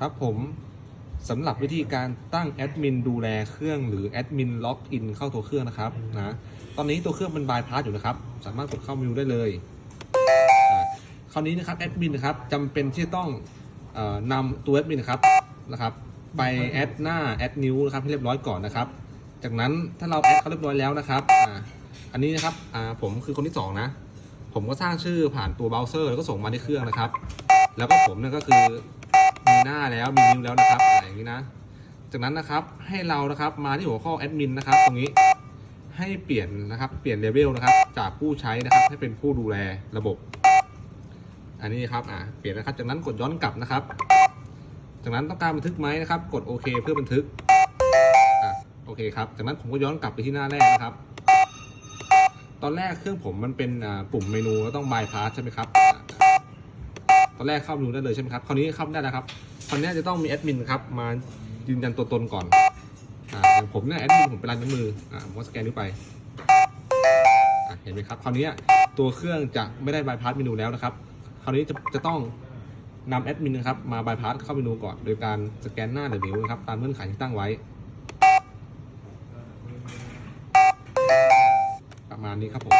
ครับผมสำหรับวิธีการตั้งแอดมินดูแลเครื่องหรือแอดมินล็อกอินเข้าตัวเครื่องนะครับนะตอนนี้ตัวเครื่องมันบายพาสอยู่นะครับ สามารถกดเข้าเมนูได้เลยคราวนี้นะครับแอดมินนะครับจำเป็นที่ต้องออนำตัวแอดมินนะครับนะครับไปแอดหน้าแอดนิ้วนะครับให้เรียบร้อยก่อนนะครับ จากนั้นถ้าเราแอดเขาเรียบร้อยแล้วนะครับอ,อันนี้นะครับผมคือคนที่สองนะ ผมก็สร้างชื่อผ่านตัวเบราว์เซอร์แล้วก็ส่งมาที่เครื่องนะครับ แล้วก็ผมเนี่ยก็คือ หน้าแล้วมีนิ้วแล้วนะครับอย่างนี้นะ จากนั้นนะครับให้เรานะครับมาที่หัวข้อแอดมินนะครับตรงนี้ให้เปลี่ยนนะครับ เปลี่ยนเลเวลนะครับ จากผู้ใช้นะครับ ให้เป็นผู้ดูแลระบบ อันนี้ครับอ่าเปลี่ยนนะครับ จากนั้นกดย้อนกลับนะครับ จากนั้นต้องการบันทึกไหมนะครับ กดโอเคเพื่อบันทึกอะโอเคครับ จากนั้นผมก็ย้อนกลับไปที่หน้าแรกนะครับ ตอนแรกเครื่องผมมันเป็นอ่าปุ่มเมนูก็ต้องบายพาสใช่ไหมครับ ตอนแรกเข้าเมนูได้เลยใช่ไหมครับ คราวนี้เข้าไม่ได้แล้วครับ คราวนี้จะต้องมีแอดมินครับมายืนยันตัวตนก่อน อ่าอย่างผมเนี่ยแอดมินผมเป็นลายนิ้วมือ อ่าผมก็สแกนนิ้วไปอ่าเห็นไหมครับ คราวนี้ตัวเครื่องจะไม่ได้บายพาสเมนูแล้วนะครับ คราวนี้จะจะต้องนำแอดมินนะครับมาบายพาสเข้าเมนูก่อน โดยการสแกนหน้าหรือนิ้วนะครับตามเงื่อนไขที่ตั้งไว้ ประมาณนี้ครับผม